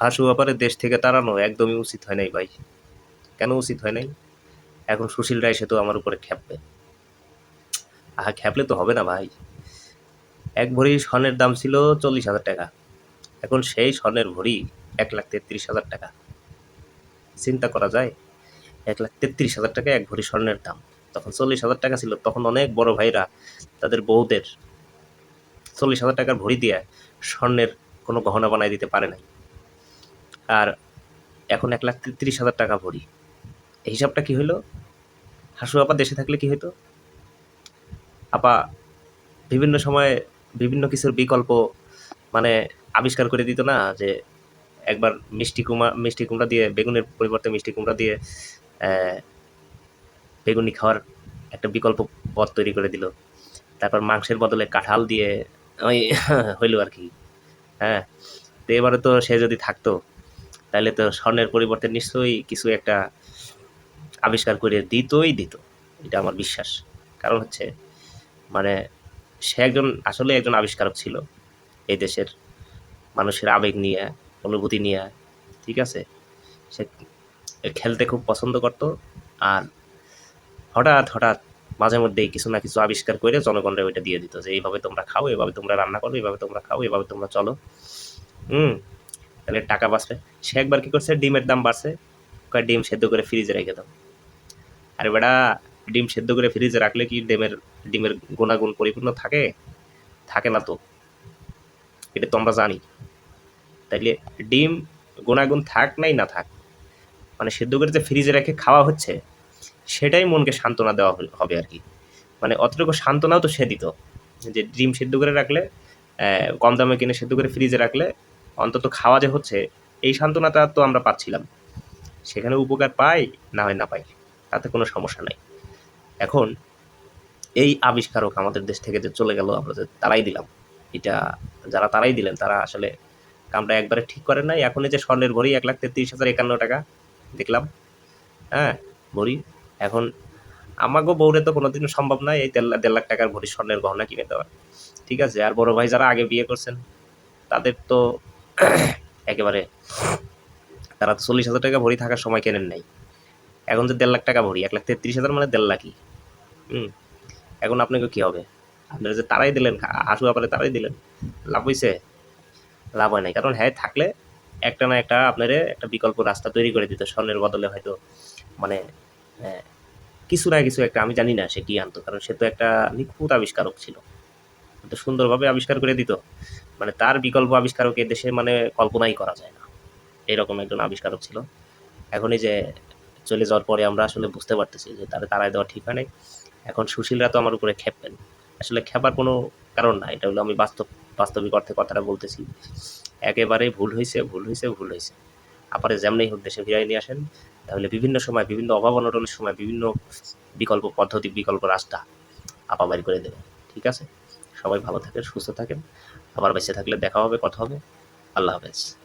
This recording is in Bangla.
হাসু ব্যাপারে দেশ থেকে তাড়ানো একদমই উচিত হয় নাই ভাই। কেন উচিত হয় নাই? এখন সুশীল রায় সে তো আমার উপরে খেপবে। আহা, খেপলে তো হবে না ভাই। এক ভরি স্বর্ণের দাম ছিল চল্লিশ হাজার টাকা। এখন সেই স্বর্ণের ভরি এক লাখ তেত্রিশ হাজার টাকা। চিন্তা করা যায়, এক লাখ তেত্রিশ হাজার টাকা এক ভরি স্বর্ণের দাম। তখন চল্লিশ হাজার টাকা ছিল, তখন অনেক বড় ভাইরা তাদের বউদের চল্লিশ হাজার টাকার ভরি দিয়ে স্বর্ণের কোনো গহনা বানাই দিতে পারে নাই। আর এখন এক লাখ তেত্রিশ হাজার টাকা ভরি। এই হিসাবটা কি হলো হাসু আপা দেশে থাকলে কি হতো আপা বিভিন্ন সময়ে বিভিন্ন কিছুর বিকল্প মানে আবিষ্কার করে দিত না যে একবার মিষ্টি কুমড়া মিষ্টি কুমড়া দিয়ে, বেগুনের পরিবর্তে মিষ্টি কুমড়া দিয়ে বেগুনি খাওয়ার একটা বিকল্প পথ তৈরি করে দিল। তারপর মাংসের বদলে কাঁঠাল দিয়ে ওই হইল আর কি। হ্যাঁ তো এবারে তো সে যদি থাকতো তাহলে তো স্বর্ণের পরিবর্তে নিশ্চয়ই কিছু একটা আবিষ্কার করে দিতই দিত। এটা আমার বিশ্বাস। কারণ হচ্ছে মানে সে একজন, আসলে একজন আবিষ্কারক ছিল এই দেশের। মানুষের আবেগ নিয়ে, অনুভূতি নিয়ে, ঠিক আছে? সে খেলতে খুব পছন্দ করত আর হঠাৎ হঠাৎ মাঝে মধ্যেই কিছু না কিছু আবিষ্কার করে জনগণরা ওইটা দিয়ে দিত যে, এইভাবে তোমরা খাও, এভাবে তোমরা রান্না করো, এভাবে তোমরা খাও, এভাবে তোমরা চলো। হুম। তাহলে টাকা বাঁচবে। সে একবার কী করছে? ডিমের দাম বাড়ছে। কয়, ডিম সেদ্ধ করে ফ্রিজে রেখে দাও। আরে বেটা ডিম সেদ্ধ করে ফ্রিজে রাখলে কি ডিমের ডিমের গুণাগুণ পরিপূর্ণ থাকে? থাকে না তো। এটা তো আমরা জানি। তাইলে ডিম গুণাগুণ থাক নাই না থাক মানে সেদ্ধ করে যে ফ্রিজে রেখে খাওয়া হচ্ছে, সেটাই মনকে সান্ত্বনা দেওয়া হবে আর কি। মানে অতটুকু সান্ত্বনাও তো সে দিত, যে ডিম সেদ্ধ করে রাখলে কম দামে কিনে সেদ্ধ করে ফ্রিজে রাখলে অন্তত খাওয়া যে হচ্ছে, এই সান্ত্বনাটা তো আমরা পাচ্ছিলাম। সেখানে উপকার পাই না হয় না পাই, তাতে কোনো সমস্যা নাই। এখন এই আবিষ্কারক আমাদের দেশ থেকে যে চলে গেল, আমরা যে তারাই দিলাম। এটা যারা তারাই দিলেন, তারা আসলে কামটা একবারে ঠিক করেন নাই। এখন যে স্বর্ণের ভরি এক লাখ তেত্রিশ হাজার একান্ন টাকা, দেখলাম। হ্যাঁ ভরি এখন আমাকেও বউরে তো কোনোদিনও সম্ভব নয় এই দেড় দেড় লাখ টাকার ভরি স্বর্ণের গহনা কিনে দেওয়া ঠিক আছে, আর বড় ভাই যারা আগে বিয়ে করছেন, তাদের তো একেবারে তারা তো চল্লিশ হাজার টাকা ভরি থাকার সময় কেনেন নাই। এখন যে দেড় লাখ টাকা ভরি, এক লাখ তেত্রিশ হাজার মানে দেড় লাখই। হুম, এখন আপনাকে কী হবে? আপনারা যে তারাই দিলেন, হাসু ব্যাপারে তারাই দিলেন, লাভ হয়েছে লাভ হয় নাই। কারণ হ্যাঁ থাকলে একটা না একটা আপনার একটা বিকল্প রাস্তা তৈরি করে দিত, স্বর্ণের বদলে হয়তো মানে কিছু না কিছু একটা, আমি জানি না সে কি আনতো, কারণ সে তো একটা নিখুঁত আবিষ্কারক ছিল। তো সুন্দরভাবে আবিষ্কার করে দিত। মানে তার বিকল্প আবিষ্কারক দেশে মানে কল্পনাই করা যায় না। এরকম একজন আবিষ্কারক ছিল। এখন এই যে চলে যাওয়ার পরে আমরা আসলে বুঝতে পারতেছি যে তারা তারাই দেওয়া ঠিক হয় নাই। এখন সুশীলরা তো আমার উপরে খেপবেন। আসলে খেপার কোনো কারণ না এটা হলো আমি বাস্তব, বাস্তবিক অর্থে কথাটা বলতেছি। একেবারে ভুল হয়েছে ভুল হয়েছে ভুল হয়েছে আপারে যেমনই হোক দেশে ফিরাই নিয়ে আসেন, তাহলে বিভিন্ন সময়, বিভিন্ন অভাব অনটনের সময় বিভিন্ন বিকল্প পদ্ধতি, বিকল্প রাস্তা আপা বাড়ি করে দেবে ঠিক আছে? সবাই ভালো থাকেন সুস্থ থাকেন। আবার বেঁচে থাকলে দেখা হবে কথা হবে। আল্লাহ হাফেজ।